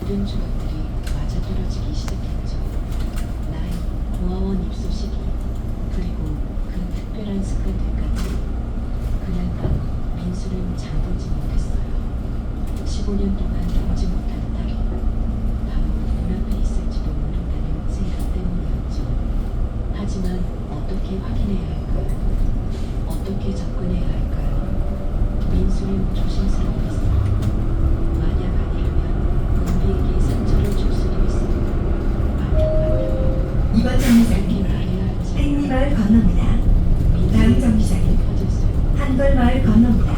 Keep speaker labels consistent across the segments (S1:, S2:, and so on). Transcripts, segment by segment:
S1: 모든 주먹들이 맞아떨어지기 시작했죠. 나이, 고아원 입소 시기, 그리고 그 특별한 스크들까지 그날 밤 민수는 잠도 지 못했어요. 15년 동안
S2: 한돌마을 건너입니다. 다음 정류장은 한돌마을 건너입니다.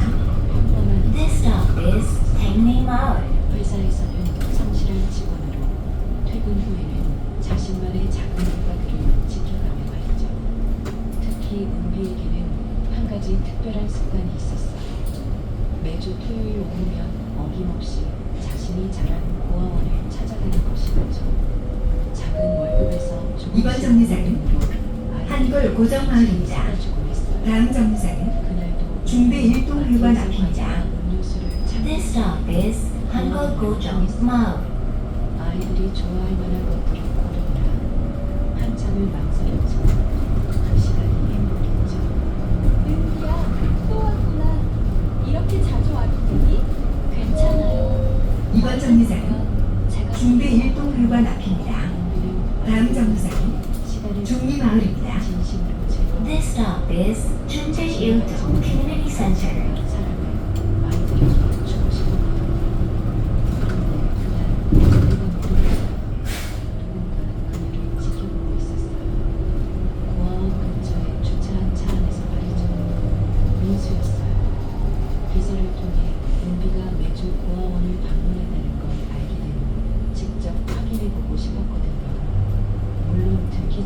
S3: This stop is Tangney Mall.
S1: 회사에서는 성실한 직원으로 퇴근 후에는 자신만의 작은 일과들을 지켜가며 말이죠. 특히 은비에게는 한 가지 특별한 습관이 있었어요. 매주 토요일 오후면 어김없이 자신이 자란
S2: 징벌 고정마을입니다. 다음 정류장은 중대 1동
S1: 회관
S2: 앞입니다.
S3: This stop is
S1: 한국
S2: 고정마을.
S1: 아이들이 좋아할 만한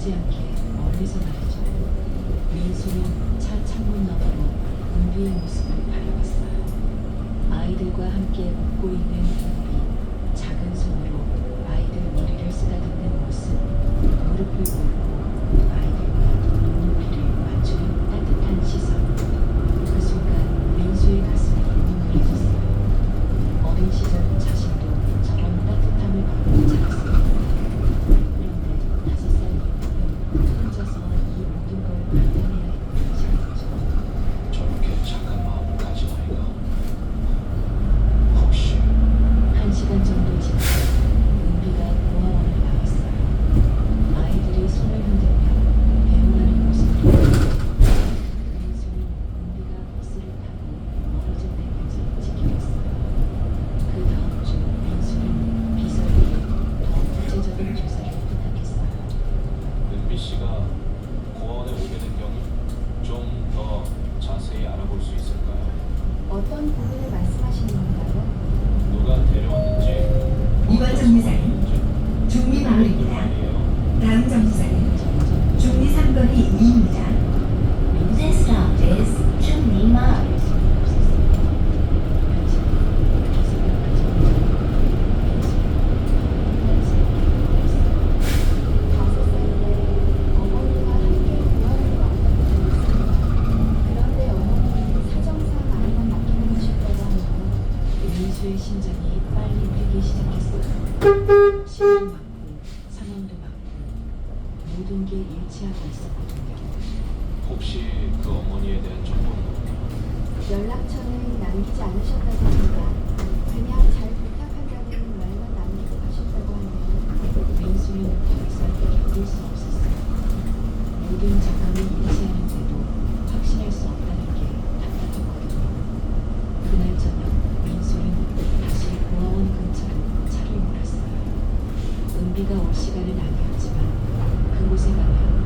S1: 오지 않게 멀리서 말이죠. 민수는 차 창문 너머로 은비의 모습을 바라봤어. 아이들과 함께 웃고 있는 은비, 작은 손으로 아이들 머리를 쓰다듬는 모습, 무릎을 꿇고
S4: Con.
S5: 연락처는 남기지 않으셨다고 합니다. 그냥 잘 부탁한다는 말만 남기고 가셨다고 하네요.
S1: 민수는 더 이상 견딜 수 없었어요. 모든 자감을 유지하는데도 확신할 수 없다는 게 답답하거든요. 그날 저녁 민수는 다시 고아원 근처로 차를 몰았어요. 은비가 올 시간은 아니었지만 그곳에 가면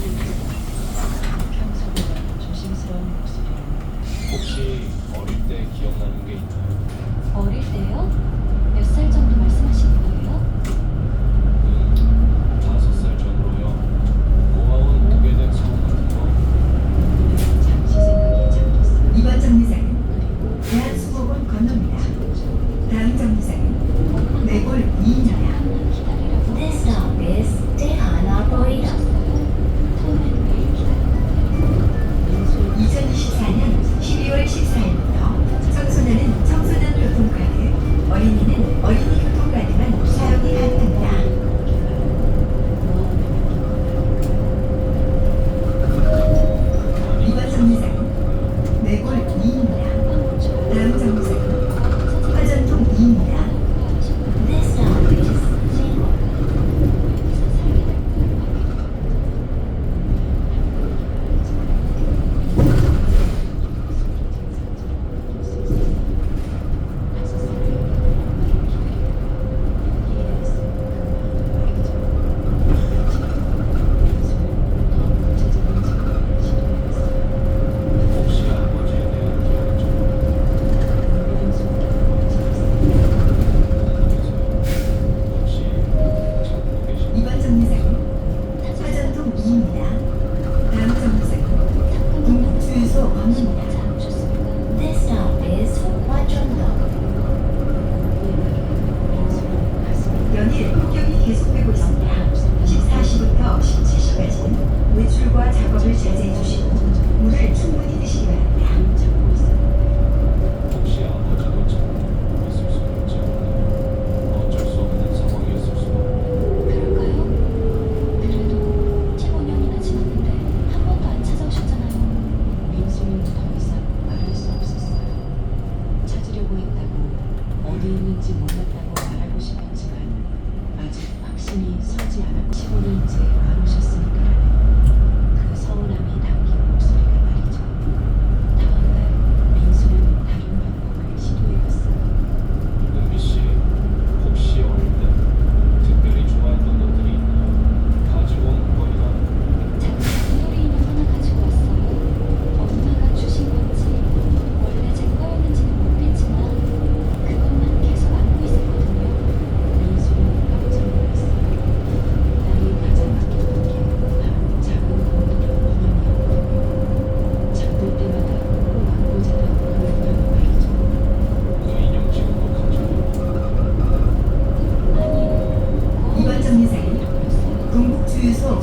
S1: Thank you.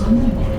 S1: 건너입